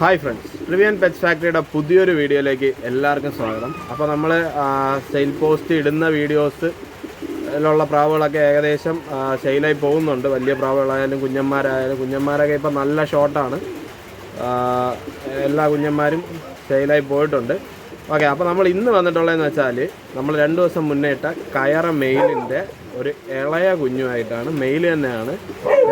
Hi friends Rivian pet ഫാക്ടറിയുടെ പുതിയൊരു വീഡിയോയിലേക്ക് എല്ലാവർക്കും സ്വാഗതം. അപ്പോൾ നമ്മൾ സെയിൽ പോസ്റ്റ് ഇടുന്ന വീഡിയോസ് ിലുള്ള പ്രാവുകളൊക്കെ ഏകദേശം സെയിലായി പോകുന്നുണ്ട്. വലിയ പ്രാവുകളായാലും കുഞ്ഞന്മാരായാലും. കുഞ്ഞന്മാരൊക്കെ ഇപ്പം നല്ല ഷോർട്ടാണ് എല്ലാ കുഞ്ഞന്മാരും സെയിലായി പോയിട്ടുണ്ട്. ഓക്കെ അപ്പോൾ നമ്മൾ ഇന്ന് വന്നിട്ടുള്ളതെന്ന് വെച്ചാൽ നമ്മൾ രണ്ട് ദിവസം മുന്നേ ഇട്ട കയറ മെയിലിന്റെ ഒരു ഇളയ കുഞ്ഞുമായിട്ടാണ് മെയിൽ തന്നെയാണ്.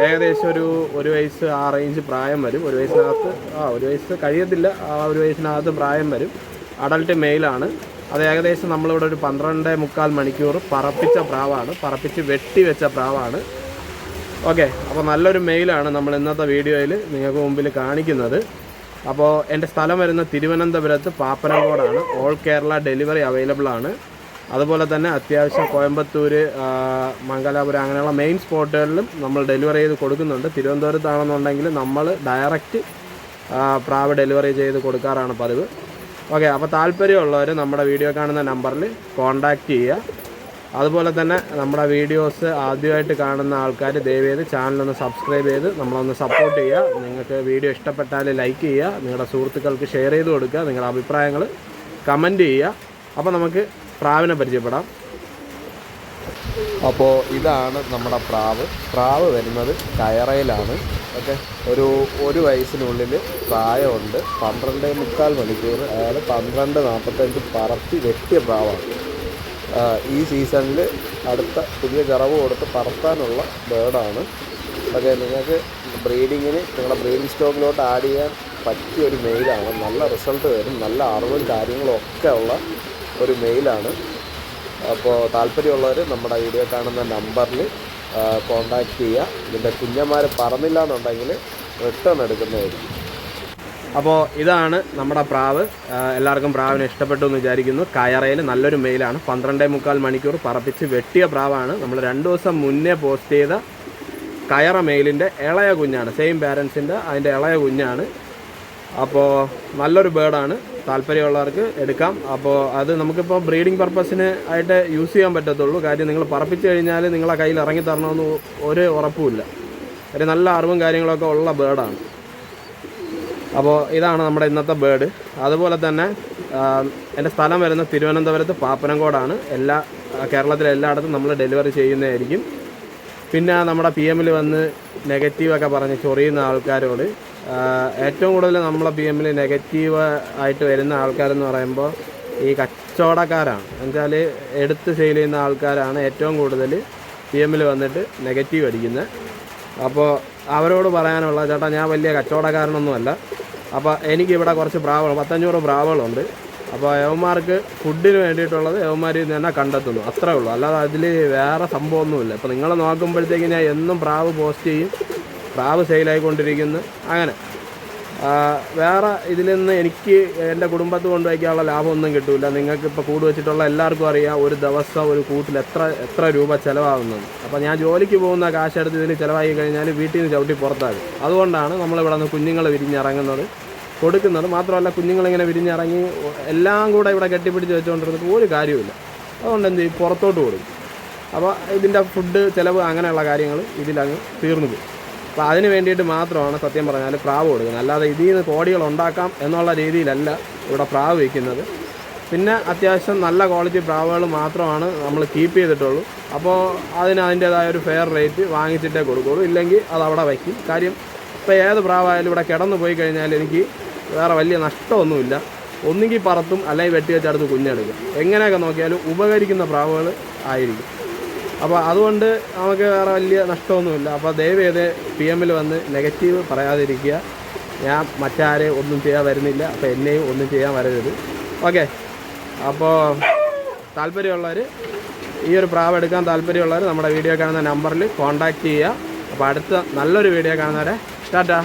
ഏകദേശം ഒരു ഒരു വയസ്സ് ആ റേഞ്ച് പ്രായം വരും. ഒരു വയസ്സിനകത്ത് ആ ഒരു വയസ്സ് കഴിയത്തില്ല. ആ ഒരു വയസ്സിനകത്ത് പ്രായം വരും. അഡൽട്ട് മെയിലാണ് അത് ഏകദേശം നമ്മളിവിടെ ഒരു പന്ത്രണ്ട് മുക്കാൽ മണിക്കൂർ പറപ്പിച്ച പ്രാവാണ്. പറപ്പിച്ച് വെട്ടി വെച്ച പ്രാവാണ്. ഓക്കെ അപ്പോൾ നല്ലൊരു മെയിലാണ് നമ്മൾ ഇന്നത്തെ വീഡിയോയിൽ നിങ്ങൾക്ക് മുമ്പിൽ കാണിക്കുന്നത്. അപ്പോൾ എന്റെ സ്ഥലം വരുന്ന തിരുവനന്തപുരത്ത് പാപ്പനംകോടാണ്. ഓൾ കേരള ഡെലിവറി അവൈലബിൾ ആണ്. അതുപോലെ തന്നെ അത്യാവശ്യം കോയമ്പത്തൂർ മംഗലാപുരം അങ്ങനെയുള്ള മെയിൻ സ്പോട്ടുകളിലും നമ്മൾ ഡെലിവറി ചെയ്ത് കൊടുക്കുന്നുണ്ട്. തിരുവനന്തപുരത്താണെന്നുണ്ടെങ്കിൽ നമ്മൾ ഡയറക്റ്റ് പ്രാവ് ഡെലിവറി ചെയ്ത് കൊടുക്കാറാണ് പതിവ്. ഓക്കെ അപ്പോൾ താല്പര്യമുള്ളവർ നമ്മുടെ വീഡിയോ കാണുന്ന നമ്പറിൽ കോൺടാക്റ്റ് ചെയ്യുക. അതുപോലെ തന്നെ നമ്മുടെ വീഡിയോസ് ആദ്യമായിട്ട് കാണുന്ന ആൾക്കാർ ദയവേത് ചാനലൊന്ന് സബ്സ്ക്രൈബ് ചെയ്ത് നമ്മളൊന്ന് സപ്പോർട്ട് ചെയ്യുക. നിങ്ങൾക്ക് വീഡിയോ ഇഷ്ടപ്പെട്ടാൽ ലൈക്ക് ചെയ്യുക. നിങ്ങളുടെ സുഹൃത്തുക്കൾക്ക് ഷെയർ ചെയ്ത് കൊടുക്കുക. നിങ്ങളുടെ അഭിപ്രായങ്ങൾ കമന്റ് ചെയ്യുക. അപ്പോൾ നമുക്ക് പ്രാവിനെ പരിചയപ്പെടാം. അപ്പോൾ ഇതാണ് നമ്മുടെ പ്രാവ്. പ്രാവ് വരുന്നത് കയറയിലാണ്. ഓക്കെ. ഒരു ഒരു വയസ്സിനുള്ളിൽ പ്രായമുണ്ട്. പന്ത്രണ്ട് മുക്കാൽ മണിക്കൂർ. അതായത് പന്ത്രണ്ട് നാൽപ്പത്തഞ്ച് പറത്തി വെട്ടിയ പ്രാവാണ്. ഈ സീസണിൽ അടുത്ത പുതിയ ചിറവ് കൊടുത്ത് പറത്താനുള്ള ബേർഡാണ് ഓക്കെ നിങ്ങൾക്ക് ബ്രീഡിങ്ങിന് നിങ്ങളുടെ ബ്രീഡിംഗ് സ്റ്റോക്കിലോട്ട് ആഡ് ചെയ്യാൻ പറ്റിയ ഒരു മെയിലാണ്. നല്ല റിസൾട്ട് വരും. നല്ല അറിവും കാര്യങ്ങളും ഒക്കെ ഉള്ള ഒരു മെയിലാണ്. അപ്പോൾ താല്പര്യമുള്ളവർ നമ്മുടെ വീഡിയോ കാണുന്ന നമ്പറിൽ കോണ്ടാക്ട് ചെയ്യുക ഇതിന്റെ കുഞ്ഞന്മാർ പറന്നില്ല എന്നുണ്ടെങ്കിൽ റിട്ടേൺ എടുക്കുന്നതായിരിക്കും. അപ്പോൾ ഇതാണ് നമ്മുടെ പ്രാവ്. എല്ലാവർക്കും പ്രാവിനെ ഇഷ്ടപ്പെട്ടു എന്ന് വിചാരിക്കുന്നു. കയറയിൽ നല്ലൊരു മെയിലാണ്. പന്ത്രണ്ടേ മുക്കാൽ മണിക്കൂർ പറപ്പിച്ച് വെട്ടിയ പ്രാവാണ്. നമ്മൾ രണ്ട് ദിവസം മുന്നേ പോസ്റ്റ് ചെയ്ത കയറ മെയിലിന്റെ ഇളയ കുഞ്ഞാണ്. സെയിം പാരൻസിന്റെ അതിന്റെ ഇളയ കുഞ്ഞാണ്. അപ്പോൾ നല്ലൊരു ബേർഡാണ് താല്പര്യമുള്ളവർക്ക് എടുക്കാം. അപ്പോൾ അത് നമുക്കിപ്പോൾ ബ്രീഡിംഗ് പർപ്പസിന് ആയിട്ട് യൂസ് ചെയ്യാൻ പറ്റത്തുള്ളൂ. കാര്യം നിങ്ങൾ പറപ്പിച്ച് കഴിഞ്ഞാൽ നിങ്ങളെ കയ്യിൽ ഇറങ്ങി തരണമെന്ന് ഒരു ഉറപ്പുമില്ല. കാര്യം നല്ല അറിവും കാര്യങ്ങളൊക്കെ ഉള്ള ബേഡാണ് അപ്പോൾ ഇതാണ് നമ്മുടെ ഇന്നത്തെ ബേഡ് അതുപോലെ തന്നെ എന്റെ സ്ഥലം വരുന്ന തിരുവനന്തപുരത്ത് പാപ്പനംകോടാണ്. എല്ലാ കേരളത്തിലെ എല്ലായിടത്തും നമ്മൾ ഡെലിവറി ചെയ്യുന്നതായിരിക്കും. പിന്നെ നമ്മുടെ പി എമ്മിൽ വന്ന് നെഗറ്റീവൊക്കെ പറഞ്ഞ് ചൊറിയുന്ന ആൾക്കാരോട് ഏറ്റവും കൂടുതൽ നമ്മളെ പി എമ്മിൽ നെഗറ്റീവ് ആയിട്ട് വരുന്ന ആൾക്കാരെന്ന് പറയുമ്പോൾ ഈ കച്ചവടക്കാരാണ്. എന്നുവെച്ചാൽ എടുത്ത് സെയിൽ ചെയ്യുന്ന ആൾക്കാരാണ് ഏറ്റവും കൂടുതൽ പി എമ്മിൽ വന്നിട്ട് നെഗറ്റീവ് അടിക്കുന്നത് അപ്പോൾ അവരോട് പറയാനുള്ള ചേട്ടാ ഞാൻ വലിയ കച്ചവടക്കാരനൊന്നുമല്ല. അപ്പോൾ എനിക്കിവിടെ കുറച്ച് പ്രാവൾ പത്തഞ്ഞൂറ് പ്രാവുകളുണ്ട്. അപ്പോൾ യവന്മാർക്ക് ഫുഡിന് വേണ്ടിയിട്ടുള്ളത് യവന്മാർ തന്നെ കണ്ടെത്തുന്നു. അത്രേ ഉള്ളൂ. അല്ലാതെ അതിൽ വേറെ സംഭവമൊന്നുമില്ല. ഇപ്പോൾ നിങ്ങൾ നോക്കുമ്പോഴത്തേക്ക് ഞാൻ എന്നും പ്രാവ് പോസ്റ്റ് ചെയ്യും. പ്രാവ് സെയിലായിക്കൊണ്ടിരിക്കുന്നു. അങ്ങനെ. വേറെ ഇതിൽ നിന്ന് എനിക്ക് എന്റെ കുടുംബത്ത് കൊണ്ടുപോയിക്കാനുള്ള ലാഭമൊന്നും കിട്ടില്ല നിങ്ങൾക്ക് ഇപ്പോൾ കൂട് വെച്ചിട്ടുള്ള എല്ലാവർക്കും അറിയാം ഒരു ദിവസം ഒരു കൂട്ടിൽ എത്ര എത്ര രൂപ ചിലവാകുന്നത്. അപ്പോൾ ഞാൻ ജോലിക്ക് പോകുന്ന കാശെടുത്ത് ഇതിന് ചിലവാക്കി കഴിഞ്ഞാൽ വീട്ടിൽ നിന്ന് ചവിട്ടി പുറത്താകും അതുകൊണ്ടാണ് നമ്മളിവിടെ നിന്ന് കുഞ്ഞുങ്ങൾ വിരിഞ്ഞിറങ്ങുന്നത്. കൊടുക്കുന്നത് മാത്രമല്ല കുഞ്ഞുങ്ങളിങ്ങനെ വിരിഞ്ഞിറങ്ങി എല്ലാം കൂടെ ഇവിടെ കെട്ടിപ്പിടിച്ച് വെച്ചുകൊണ്ടിരുന്നിട്ട് ഒരു കാര്യമില്ല അതുകൊണ്ട് എന്ത് പുറത്തോട്ട് കൊടുക്കും അപ്പോൾ ഇതിന്റെ ഫുഡ് ചിലവ് അങ്ങനെയുള്ള കാര്യങ്ങൾ ഇതിലങ്ങ് തീർന്നു പോകും. അപ്പോൾ അതിന് വേണ്ടിയിട്ട് മാത്രമാണ് സത്യം പറഞ്ഞാൽ പ്രാവ് കൊടുക്കുന്നത്. അല്ലാതെ ഇതിൽ നിന്ന് കോടികൾ ഉണ്ടാക്കാം എന്നുള്ള രീതിയിലല്ല ഇവിടെ പ്രാവ് വയ്ക്കുന്നത്. പിന്നെ അത്യാവശ്യം നല്ല ക്വാളിറ്റി പ്രാവുകൾ മാത്രമാണ് നമ്മൾ കീപ്പ് ചെയ്തിട്ടുള്ളൂ. അപ്പോൾ അതിന് അതിന്റേതായ ഒരു ഫെയർ റേറ്റ് വാങ്ങിച്ചിട്ടേ കൊടുക്കുള്ളൂ. ഇല്ലെങ്കിൽ അത് അവിടെ വയ്ക്കും. കാര്യം ഇപ്പോൾ ഏത് പ്രാവായാലും ഇവിടെ കിടന്നു പോയി കഴിഞ്ഞാൽ എനിക്ക് വേറെ വലിയ നഷ്ടമൊന്നുമില്ല. ഒന്നുകിൽ പറത്തും അല്ലെങ്കിൽ വെട്ടി വെച്ചടുത്ത് കുഞ്ഞെടുക്കും. എങ്ങനെയൊക്കെ നോക്കിയാലും ഉപകരിക്കുന്ന പ്രാവുകൾ ആയിരിക്കും. അപ്പോൾ അതുകൊണ്ട് നമുക്ക് വേറെ വലിയ നഷ്ടമൊന്നുമില്ല. അപ്പോൾ ദയവ് ചെയ്ത് പി എമ്മിൽ വന്ന് നെഗറ്റീവ് പറയാതിരിക്കുക. ഞാൻ മറ്റാരെ ഒന്നും ചെയ്യാൻ വരുന്നില്ല. അപ്പോൾ എന്നെയും ഒന്നും ചെയ്യാൻ വരരുത്. ഓക്കെ അപ്പോൾ താല്പര്യമുള്ളവർ ഈ ഒരു പ്രാവ് എടുക്കാൻ താല്പര്യമുള്ളവർ നമ്മുടെ വീഡിയോ കാണുന്ന നമ്പറിൽ കോൺടാക്റ്റ് ചെയ്യുക. അപ്പോൾ അടുത്ത നല്ലൊരു വീഡിയോ കാണുന്നവരെ സ്റ്റാർട്ടാ